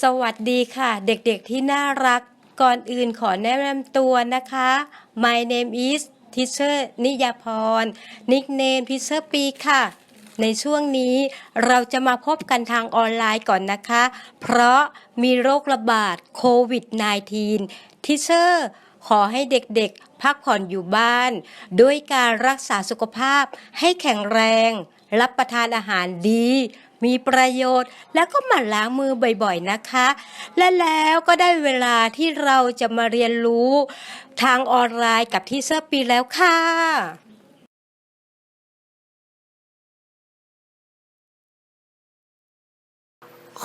สวัสดีค่ะ เด็กๆที่น่ารัก ก่อนอื่นขอแนะนำตัวนะคะ My name is Teacher นิยาพร Nickname Teacher ปีค่ะ ในช่วงนี้เราจะมาพบกันทางออนไลน์ก่อนนะคะ เพราะมีโรคระบาดโควิด -19 ทิเชอร์ขอให้เด็กๆ พักผ่อนอยู่บ้าน ด้วยการรักษาสุขภาพให้แข็งแรง รับประทานอาหารดี มีประโยชน์ แล้วก็หมั่นล้างมือบ่อยๆนะคะ และแล้วก็ได้เวลาที่เราจะมาเรียนรู้ทางออนไลน์กับที่เซอร์ปีแล้วค่ะ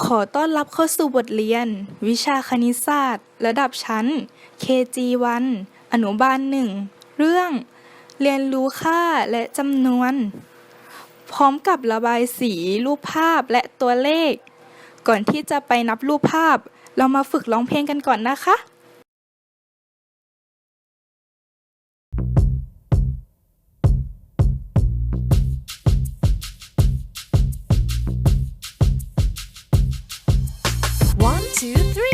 ขอต้อนรับเข้าสู่บทเรียน วิชาคณิตศาสตร์ ระดับชั้น KG1 อนุบาลหนึ่ง เรื่อง เรียนรู้ค่าและจำนวน พร้อมกับระบายสีรูปภาพและตัวเลข ก่อนที่จะไปนับรูปภาพ เรามาฝึกร้องเพลงกันก่อนนะคะ2 3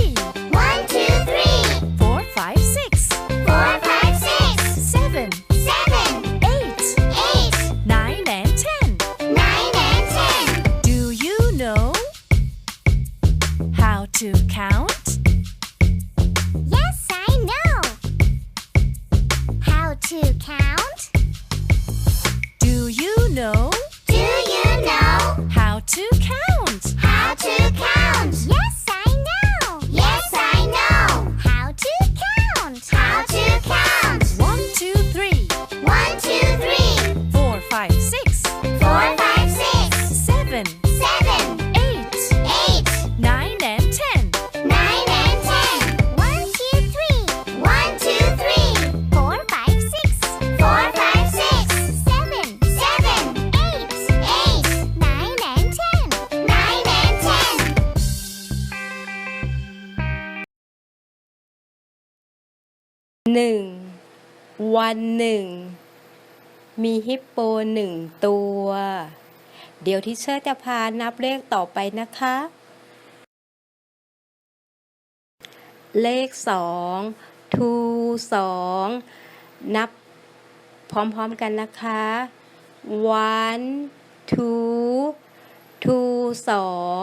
know หนึ่งวันหนึ่ง มีฮิปโปหนึ่งตัว เดี๋ยวที่เชอร์จะพานับเลขต่อไปนะคะ เลขสองทูสองนับพร้อมๆกันนะคะ one two two สอง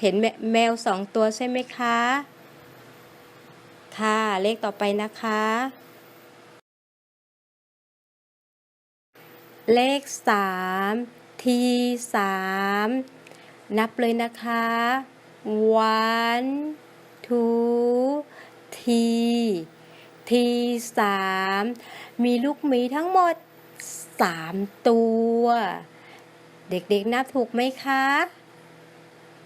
เห็นแมแมวสองตัวใช่ไหมคะ ค่ะ เลขต่อไปนะคะ เลขสามทีสามนับเลยนะคะ one two ทีทีสามมีลูกหมีทั้งหมดสามตัว เด็กๆนับถูกไหมคะ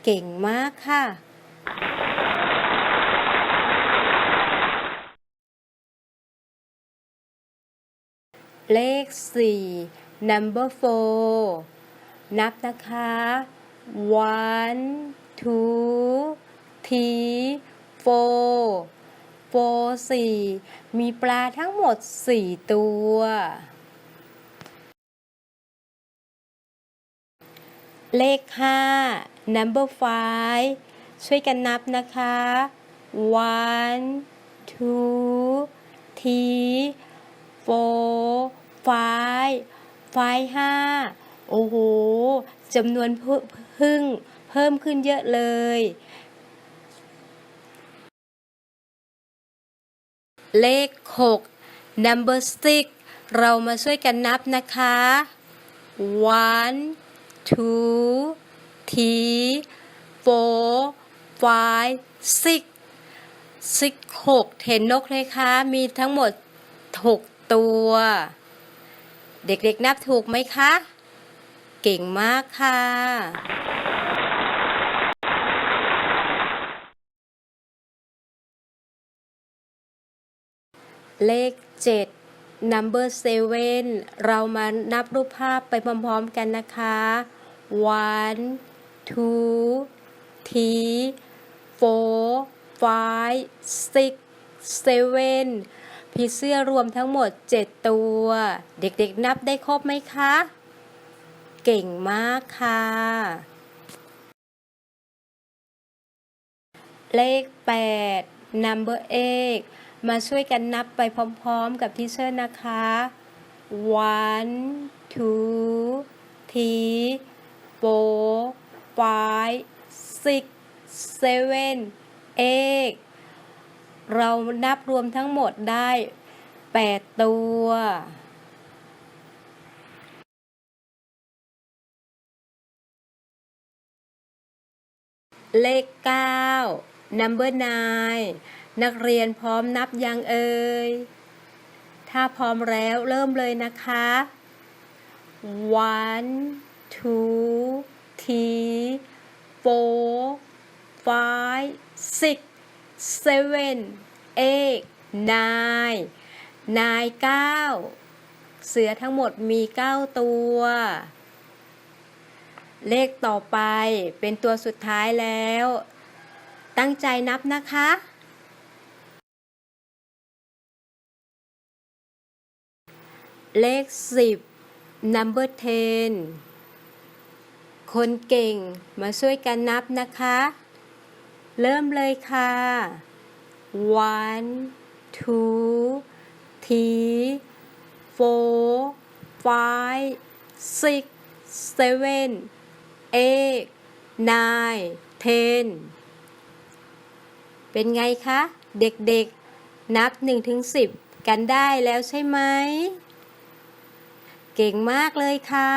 เก่งมากค่ะ เลขสี่ number four นับนะคะ one two three four four สี่มีปลาทั้งหมดสี่ตัว เลขห้า number five ช่วยกันนับนะคะ one two three four five five ห้าโอ้โหจำนวนพึ่งเพิ่มขึ้นเยอะเลย เลขหก number six เรามาช่วยกันนับนะคะ one two three four five six six หกเห็นนกเลยคะ มีทั้งหมดหก ตัว เด็กๆนับถูกไหมคะ เก่งมากค่ะ เลข7 number 7เรามานับรูปภาพไปพร้อมๆกันนะคะ one two three four five six seven ผีเสื้อรวมทั้งหมด 7 ตัว เด็กๆนับได้ครบไหมคะ เก่งมากค่ะ เลข 8 number 8มาช่วยกันนับไปพร้อมๆกับทีเชอร์นะคะ one two three four five six seven eight เรานับรวมทั้งหมดได้8ตัว เลข9 number 9นักเรียนพร้อมนับยังเอ่ย ถ้าพร้อมแล้วเริ่มเลยนะคะ one two three four five six seven eight nine nine เก้าเสือทั้งหมดมี 9 ตัว เลขต่อไปเป็นตัวสุดท้ายแล้ว ตั้งใจนับนะคะเลข 10 number 10 คนเก่งมาช่วยกันนับนะคะ เริ่มเลยค่ะ one two three four five six seven eight nine ten เป็นไงคะ เด็กๆ นับ1ถึง10 กันได้แล้วใช่ไหม เก่งมากเลยค่ะ